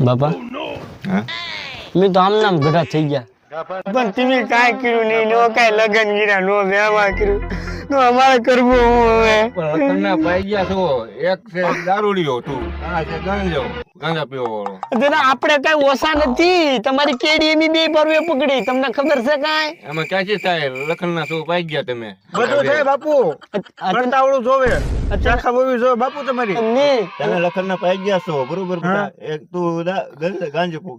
બાપા? હા? મેં તો આમ નામ ગઢા થઈ ગયા. પણ તમે કાંઈ કર્યું નહીં નો કાંઈ લગન ગીરા નો વ્યવહાર કર્યું. તો અમારે કરવું હું હવે તમે પાઈ ગયા છો એક છે દારૂડિયો તું. આ છે ગાંજો. ગાંજા પીવો વાળો આપણે કાંઈ ઓછા નથી. તમારી કેડી એમી બે પરવે પકડી. તમને ખબર છે કાઈ? એમાં ક્યાંથી થાય લખનના શું પાઈ ગયા તમે. બધું થાય બાપુ. કંટાવળું જોવે. ચાખા બોવી જોવે બાપુ તમારી. તમે લખનના પાઈ ગયા છો બરોબર? એક તું ગંજ-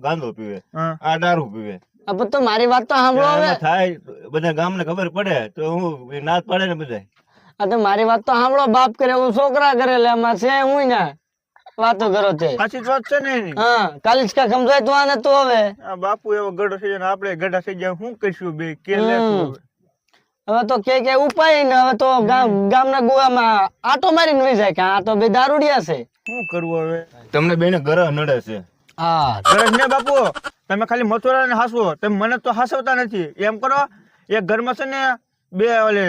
ગાંજો પીવે. આ દારૂ પીવે. હવે તો મારી વાત તો સાંભળો હવે. થાય બધા ગામને ખબર પડે તો હું નાત પાડે ને બધા આ તો મારી વાત તો સાંભળો બાપ કરે હું છોકરા કરે એટલે એમાં છે હું ના. વાતો કરો તે. સાચી જ વાત છે ને હા કાલીજ કા સમજાય તો આને તો હવે. આ બાપુ એવો ગઢો થઈ જાય ને આપણે ગઢા થઈ જાય શું કરશું બે કે હવે? તો કે કે ઉપાય ને હવે તો ગામ ગામના ગોવામાં આટો મારીને વહી જાય કે આ તો બે દારૂડિયા છે. શું કરવું હવે? તમને બેને ઘર નડે છે. હા. ઘર ને બાપુ? તમે ખાલી મથુરા ને હાસવો. તમે મને તો હાસવતા નથી. એમ કરો એક ઘરમાં છે ને બે ઓલે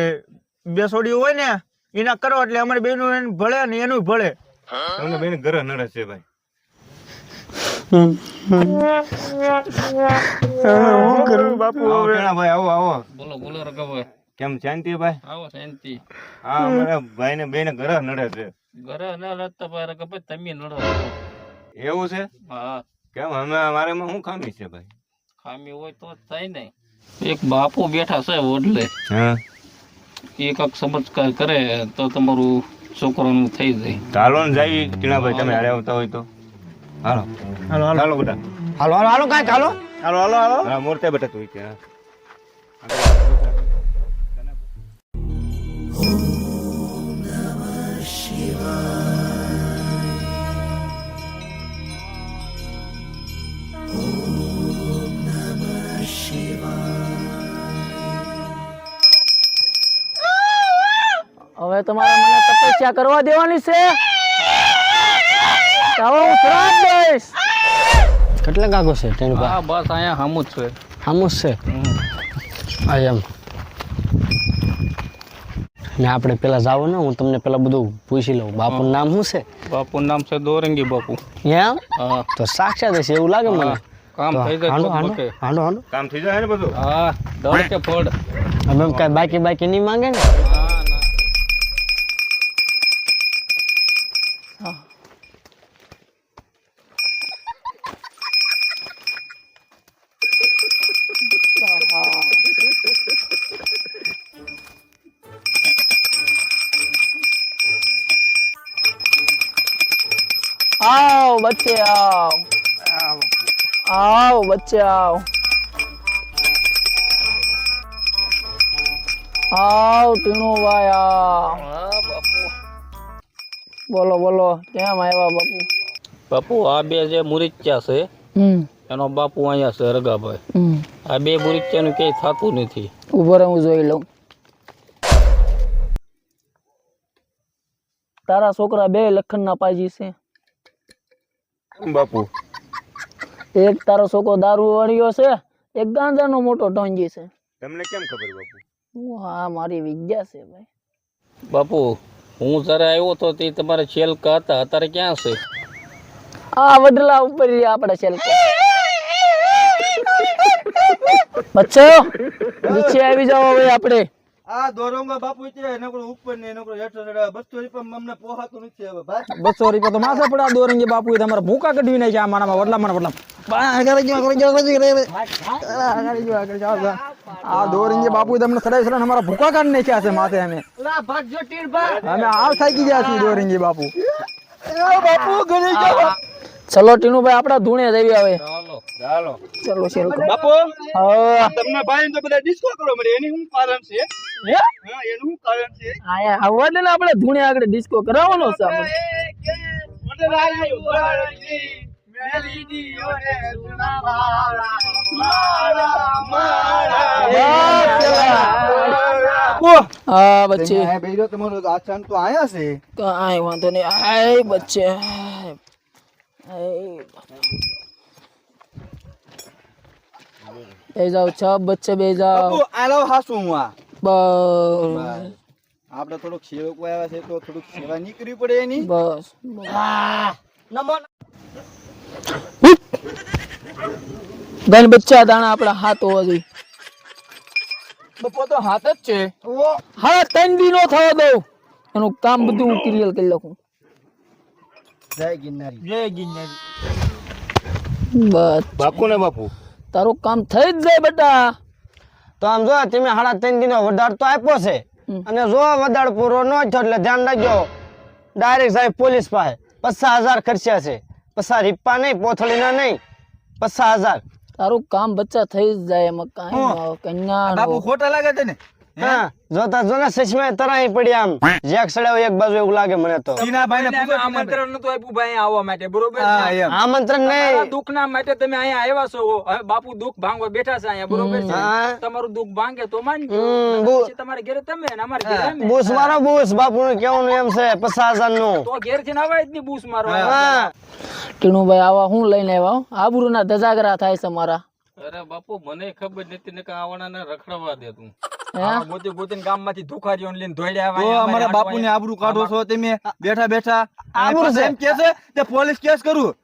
બે છોડીઓ હોય ને એના કરો એટલે અમારી બેનું એને ભળે ને એનું ભળે. તમને બેન ગ્રહ નડે છે ભાઈ. શું કરવું બાપુ હવે? ભાઈ આવો આવો. બોલો બોલો રઘાભાઈ કેમ શાંતિ ભાઈ? આવો શાંતિ. હા અમારા ભાઈને બેને ઘર નડે છે. ઘરે ના લડતા ભાઈ રઘાભાઈ તમે લડો એવું છે? હા. કેમ અમે મારામાં શું ખામી છે ભાઈ? ખામી હોય તો જ થાય ને. એક બાપુ બેઠા છે ઓડલે હા. એ કાંક સમજકાર કરે તો તમારું છોકરાનું થઈ જાય. ચાલો ને જાય ટીણાભાઈ તમે હારે આવતા હોય તો. હાલો. હાલો હાલો. હાલો બેટા હાલો હાલો હાલો કાંઈ ચાલો. હાલો હાલો હાલો. હા મૂર્તે બેટા તું ત્યાં. હવે તમારે મને તપસ્યા કરવા દેવાની છે. તો હવે હું શ્રાપ દઈશ કેટલા કાગો છે તેની હા બસ અહીંયા હામું જ છે. જ છે? હા એમ. ને આપણે પેલા જાવ ને હું તમને પેલા બધું પૂછી લઉં. બાપુનું નામ શું બાપુ નામ છે દોરંગી બાપુ. છે એમ તો સાક્ષાત હશે એવું લાગે મને? કામ થઈ જાય હાંડો તો હાંડો મકે. હાંડો હાંડો. કામ થઈ જાય ને બધું? હા દોડ કે ફોડ. હવે કાંઈ બાકી બાકી નહીં માંગે ના? આવ બચ્ચે આવ. આવ બચ્ચે આવ. આવ ટીણો ભાઈ આવ. બોલો બોલો કેમ આવ્યા બાપુ? બાપુ આ બે જે મુરિચ્યા છે એનો બાપુ અહીંયા છે રગાભાઈ આ બે મુરિચ્યાનું ક્યાંય થતું નથી. ઊભો હું જોઈ લઉં. તારા છોકરા બે લખનના પાજી છે. બાપુ. એક તારો છોકરો દારૂ વાળ્યો છે એક ગાંજાનો મોટો ઢોંગી છે. તમને કેમ ખબર બાપુ? હા મારી વિદ્યા છે ભાઈ. બાપુ હું જ્યારે આવ્યો તો તે તમારે છેલકા હતા અત્યારે ક્યાં છે? આ વડલા ઉપર આપણે છેલકા. બચ્ચો નીચે આવી જાઓ હવે આપણે. આ દોરંગા બાપુ છે નકરો ઉપર ને એનો હેઠો બસો રૂપિયા અમને પોહાતું નથી હવે ભાઈ બસો રૂપિયા તો માથે પડ્યા દોરંગી બાપુ તમારે ભૂકા કઢવી નાખ્યા આ માણામાં વડલા મારા વડલા આ દોરંગી બાપુ તમને સડાઈ સડાઈ અમારા ભૂકા કાઢ નાખ્યા છે માથે અમે. અમે હાવ થાકી ગયા છીએ દોરંગી બાપુ. ચલો ટીનુભાઈ આપડા ધૂણે જઈએ હવે ચાલો ચાલો. ચલો બાપુ તમને ભાઈ તો બધા ડિસ્કો કરો મળે. એની શું કારણ છે? હા? એનું શું કારણ છે? આયા આવવા દે ને આપણે ધૂણે આગળ ડિસ્કો કરાવવાનો છે આપણે. બચ્ચે. તમારો આચાન તો આયા છે. કઈ વાંધો નહીં. આય બચ્ચે. બે જાવ છ બચ્ચે બે જાવ આલો હાસું હું આ. બસ. આપણે થોડુંક સેવકો આવ્યા છે તો થોડુંક સેવા નીકળી પડે એની. બસ નમો ગણ બચ્ચા દાણા આપણા હાથ હોવા જોઈએ. બપો તો હાથ જ છે. હા ત્રણ દી નો થવા દઉં. એનું કામ બધું હું ક્લિયર કરી લખું. જય ગિરનારી બસ. બાપુ ને બાપુ. તારું કામ થઈ જ જાય બેટા. તો આમ જો તમે સાડા ત્રણ દિનો વધાર તો આપ્યો છે. અને જો વધાર પૂરો ન થયો એટલે ધ્યાન રાખજો. ડાયરેક્ટ સાહેબ પોલીસ પાસે પચાસ હજાર ખર્ચ્યા છે. પચાસ રીપા નહીં પોથળીના નહીં. પચાસ હજાર. તારું કામ બચ્ચા થઈ જ જાય એમાં કાંઈ હું? ન આવે, કન્યા બાપુ ખોટા લાગે છે ને? હા જોતા જોના ને સચમાં તરાઈ પડી આમ. જેક સડાવ એક બાજુ એવું લાગે મને તો. ને પૂછો આમંત્રણ નતું આપ્યું ભાઈ આવવા માટે બરોબર આમંત્રણ નહીં નહીં. દુઃખના માટે તમે અહીંયા આવ્યા છો. હવે બાપુ દુઃખ ભાંગવા બેઠા છે અહીંયા બરોબર છે? તમારું દુઃખ ભાંગે તો માનજો. તમારે ઘરે તમે ને અમારે ઘરે અમે. બૂસ મારો બૂસ બાપુ નું કેવું એમ છે પચાસનું તો ઘેરથી નવાય જ નહીં બૂસ મારો. હા. ટીણુભાઈ આવા હું લઈને આવ્યા આબરૂના ધજાગરા થાય છે મારા. અરે બાપુ મને ખબર નથી ને કે આવવાના રખડવા દે તું? ગોતી ગોતીને ગામમાંથી ધોખારીઓ લઈને ધોઈડ્યા તો આવ્યા અમારા અહીંયા બાપુ ને આબરૂ કાઢો છો તમે બેઠા બેઠા આબરૂ એમ કે છે તે પોલીસ કેસ કરું.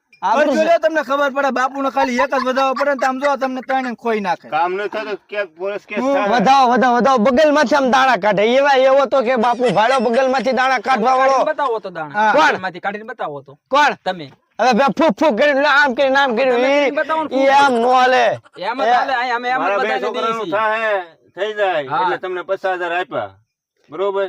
તમને ખબર પડે બાપુ ને ખાલી એક જ વધારવો પડે ને આમ જો તમને ત્રણ ખોઈ નાખે. કામ ન થતું કે પોલીસ કેસ વધાવો વધાવો વધાવો. બગલમાંથી આમ દાણા કાઢે. એવા એવો તો કે બાપુ ભાડો બગલમાંથી દાણા કાઢવા વાળો. બતાવો તો દાણા. કોણ? માંથી કાઢીને બતાવો તો. કોણ? તમે. હવે બે ફૂક ફૂક કરીને આમ આમ કર્યું ને આમ હાલે. એમ હાલે, અમે એમ દઈએ થઈ જાય એટલે તમને પચાસ હજાર આપ્યા. બરોબર?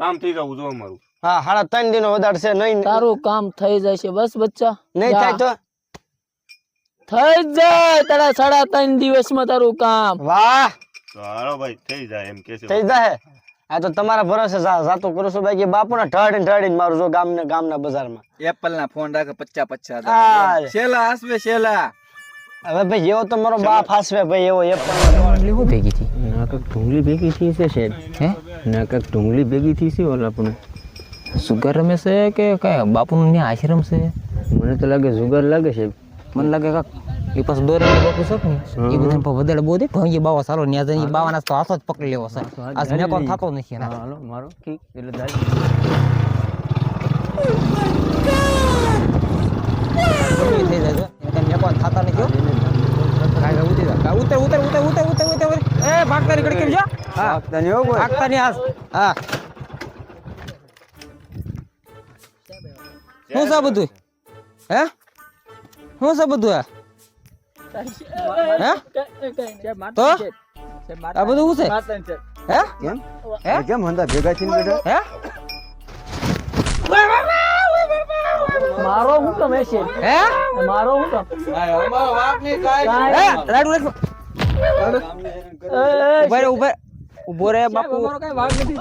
કામ થઈ જવું જો અમારું. હા હાડા ત્રણ દિનો વધારશે નહીં તારું કામ થઈ જાય છે બસ બચ્ચા. નહીં થાય તો? થઈ જાય તારા સાડા ત્રણ દિવસમાં તારું કામ. વાહ! સારો ભાઈ થઈ જાય એમ કે છે. થઈ જાય? આ તો તમારા ભરોસે જાતું કરું છું બાકી બાપુને ઠાડીને ઠાડીને મારું જો ગામને ગામના બજારમાં. એપલ ના ફોન રાખે પચ્ચા પચ્ચા. શેલા આસવે શેલા હવે ભાઈ એવો તો મારો બાપ હાસવે ભાઈ એવો એપલ લેવું ભેગી થી ના કાંઈક ઢુંગળી ભેગી થઈ છે સાહેબ હે ના કાંઈક ઢુંગળી ભેગી થઈ છે ઓલા પણ સુગર રમે છે કે કઈ બાપુનું ત્યાં આશ્રમ છે મને તો લાગે જુગાર લાગે સાહેબ મને લાગે કાક એ પાછું દોરે બાપુ છે ને એ બધા વધારે બહુ દે ભંગી બાવા સારો ન્યા જઈને ઈ બાવાના તો હાથો જ પકડી લેવો છે આજ મેં કોણ થતો નથી હા એના હાલો મારો ઠીક એટલે દાઈ ગમે થઈ જાય છે એને કઈ મેં કોણ થતા નથી હો. ઉતરી જા. ઉતર ઉતર ઉતર ઉતર ઉતર ઉતર ઉતર. એ ભાગતા ની કેમ છે હા ભાગતા ની આસ હા. શું છે બધું હે? શું છે બધું આ હે? તો? આ બધું શું છે? હે? કેમ? હે કેમ હંધા ભેગા થઈને બેઠા? હે? મારો હું કામ છે હે? મારો હું કામ? કાંઈ- હે રાડુ રાડુ એ, એ, ઊભા રે ઊભા ઊભો રે બાપુ. મારો કઈ વાંક નથી.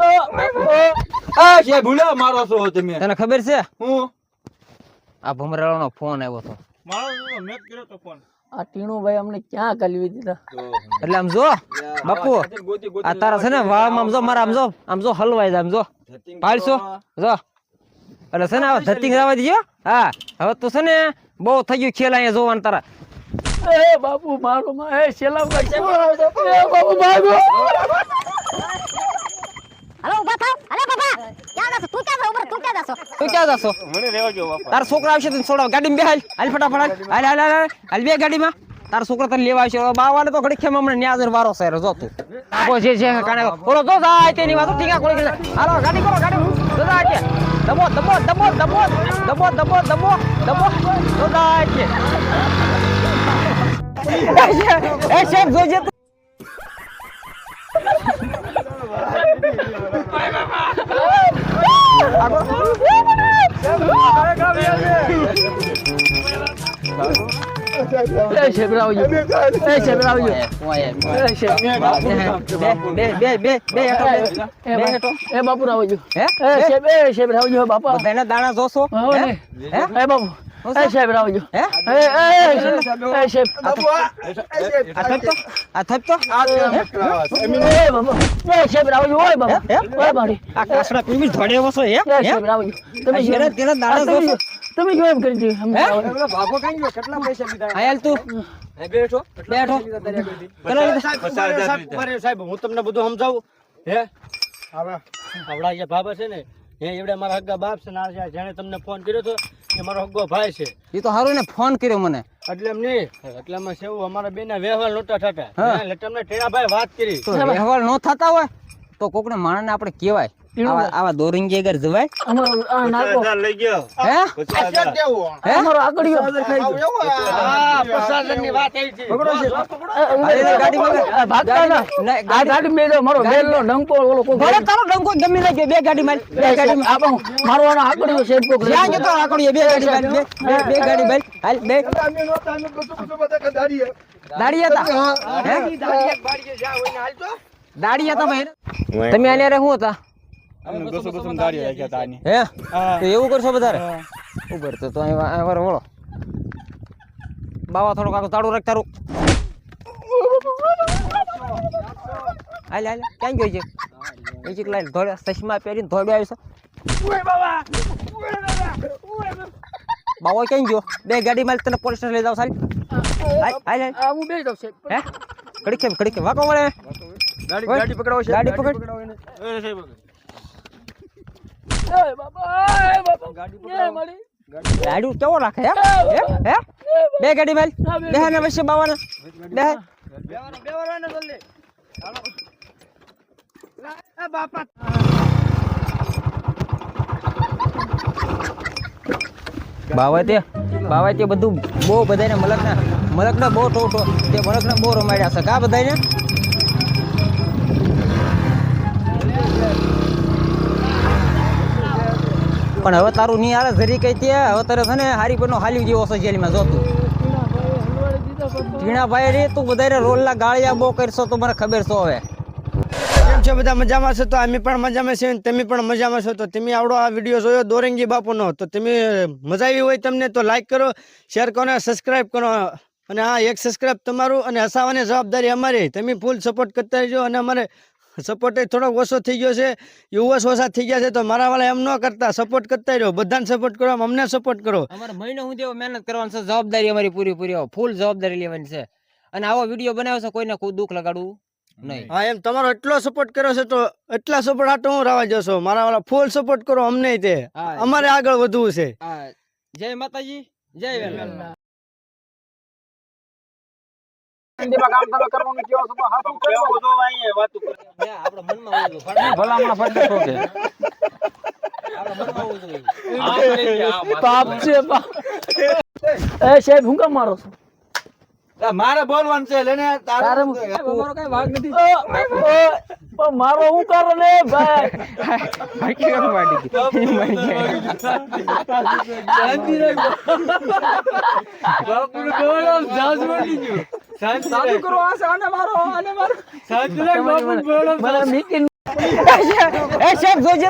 આ છે ભૂલો મારો છો તમે. તને ખબર છે? હું? આ ભમરાળાનો ફોન આવ્યો તો મારો મેં કર્યો તો ફોન. આ ટીણુભાઈ અમને ક્યાં કલવી દીધા? એટલે આમ જો બાપુ આ તારા છે ને વાળમાં આમ જો મારા આમ જો આમ જો હલવાઈ જાય આમ જો. પાડશો જો. એટલે છે ને હવે ધતિંગ જવા દીજો હા. હવે તું છે ને બહુ થઈ ગયું ખેલ અહીંયા જોવાનું તારા. એ બાપુ મારો માં એ શેલા એ બાપુ ભાગો. હલો ઊભા થાવ. અરે બાબા ક્યાં જાશો? તું ક્યાં જાવ ઊભા તું ક્યાં જાશો? તું ક્યાં જશો? મને રહેવા જો બાપા. તારા છોકરા આવશે તને છોડાવ. ગાડીમાં બે હાલ હાલ ફટાફટ હાલ. હાલ હાલ હાલ હાલ. બે ગાડીમાં. તારા છોકરા તને લેવા આવશે. હવે બાવાને તો ઘડી ખેમ હમણાં ન્યાજ વારો છે જો તું. આપો જે છે કાણે ઓલો જો જાય તેની વાતો. ઠીકા કોળી કરે હાલો ગાડી કરો ગાડી. જો જાય કે Дамо, дамо, дамо, дамо, дамо, дамо, дамо, дамо, удачи. Я сейчас будет. Agora. એ જોજે તું. એ એ શેબરાવજો એ શેબ બે બે બે બે હેઠો બે. બાપુ એ બાપુ રાવજો હે એ શેબ એ શેબરાવજો બાપા બધાને દાણા જોશો હો એ બાપુ એ શેબરાવજો હે એ એ શેબ આ થપતો આ થપતો એ બાપુ એ શેબરાવજો ઓય બાપુ? ઓય બાડી આ કાસડા પીવી ધોડે વસો હે એ હે? શેબરાવજો આ તમે કેમ- તેના દાણા જોશો તમે કેમ એમ કરી દીધું? હે? ભાગો કઈ ગયો? કેટલા પૈસા લીધા? આયલ તું. હે, બેઠો? બેઠો. કેટલા લીધા? સાહેબ હું તમને બધું સમજાવું? હે? આપણા જે બાબા છે ને એ એવડે મારા હગ્ગા બાપ છે ના જેણે તમને ફોન કર્યો હતો એ મારો હગ્ગો ભાઈ છે. એ તો હારું ને ફોન કર્યો મને. એટલે એમ નહીં એટલામાં છે અમારા બેના વ્યવહાર નહોતા થતા. એટલે તમને ટેણાભાઈ વાત કરી. તો વ્યવહાર ન થતા હોય તો કોકને માણસને આપણે કહેવાય. આવા દોરી દોરિંગી અગર જવાય? અમારો આ નાકો લઈ ગયો. હે? હે? અમારો આકડીઓ પ્રશાસનની વાત આવી છે. અરે ગાડી મગર. ભાગતા ના. ના, આ ગાડી ગાડી મારો બેલનો ડંકો ઓલો તારો ડંકો ગમી લાગ્યો બે ગાડી મારી બે ગાડી આ પણ મારો આનો આકડીઓ છે કોક જ્યાં જતો આકડીએ બે ગાડી મારી બે ગાડી મારી. હાલ બે. દાડી તા હે. દાડી હતા ભાઈ તમે આને રે હતા? હે? તો એવું કરશો વધારે? ઉભર તો તો અહીં વળો બાવા થોડુંક આગળ તાળું રાખ તારું. હાલ હાલ ક્યાં ગયો છે? ચીક લાઈન ધોળે ચશ્મા પહેરીને ધોડે આવ્યો છે. બાવા! ક્યાં ગયો? બે ગાડી માલ તને પોલીસ સ્ટેશન લઈ જાવ સારી હાલ હું જાઉં કડી કેમ કડી કેમ વાકો મળે ગાડી ગાડી પકડાવો છે. ગાડી પકડાવો ગાડી કેવો રાખે હે? બે ગાડી મેલ. બે ને વચ્ચે બાવાના. બે બાવા તે બાવા તે બધું બહુ બધાને મલકના મલકના બહુ ટો ટો તે મલકના બહુ રમાડ્યા છે. કા બધાને પણ હવે તારું નહીં આવે જરી કઈ તે, હવે તારે છે ને હારી પરનો હાલી જેવો છે જેલમાં જોતું ઝીણાભાઈ રે, તું વધારે રોલના ગાળિયા બહુ કરશો તો મને ખબર છો હવે. કેમ છો બધા મજામાં છો? તો અમે પણ મજામાં છીએ તમે પણ મજામાં છો? તો તમે આવડો આ વીડિયો જોયો દોરંગી બાપુનો, તો તમે મજા આવી હોય તમને તો લાઈક કરો શેર કરો અને સબસ્ક્રાઇબ કરો. અને હા એક સબસ્ક્રાઈબ તમારું અને હસાવાની જવાબદારી અમારી. તમે ફૂલ સપોર્ટ કરતા રહેજો અને અમારે સપોર્ટ થોડોક ઓછો થઈ ગયો છે. યુવસ ઓછા થઈ ગયા છે તો મારા વાળા એમ ન કરતા સપોર્ટ કરતા રહ્યો. બધાને સપોર્ટ કરો અમને સપોર્ટ કરો. અમારે મહિનો હું હવે મહેનત કરવાની છે જવાબદારી અમારી પૂરી પૂરી. ફૂલ જવાબદારી લેવાની છે. અને આવો વીડિયો બનાવ્યો છે કોઈને કોઈ દુઃખ લગાડવું નહીં. હા એમ તમારો એટલો સપોર્ટ કર્યો છે તો એટલા સપોર્ટ આટો હું રાવા જશો. મારા વાળા ફૂલ સપોર્ટ કરો અમને તે. અમારે આગળ વધવું છે. જય માતાજી જય વેલણ કામ તમે કરવાનું કેવો છો હાથું કેવું તો અહીંયા વાતું કરે. આપણે મનમાં હોય તો ફરક. ભલામણ ફરતે ઠોકે આપણે મનમાં હોવું જોઈએ. આમ કરી દે, આમ. પાપ છે પાપ એ સાહેબ હું કામ મારો છો મારે બોલવાનું છે લેને તારે મારો કઈ ભાગ નથી. મારો હું કર લે ભાઈ? બાકી વાડી? મરી ગયા. બાપુનું ગૌરવ જાજુ બની ગયું. શાંતિ કરો આ આને મારો આને મારો. શાંતિ રાખ બાપુનું ગૌરવ મને મીકી એ સાહેબ જોજે.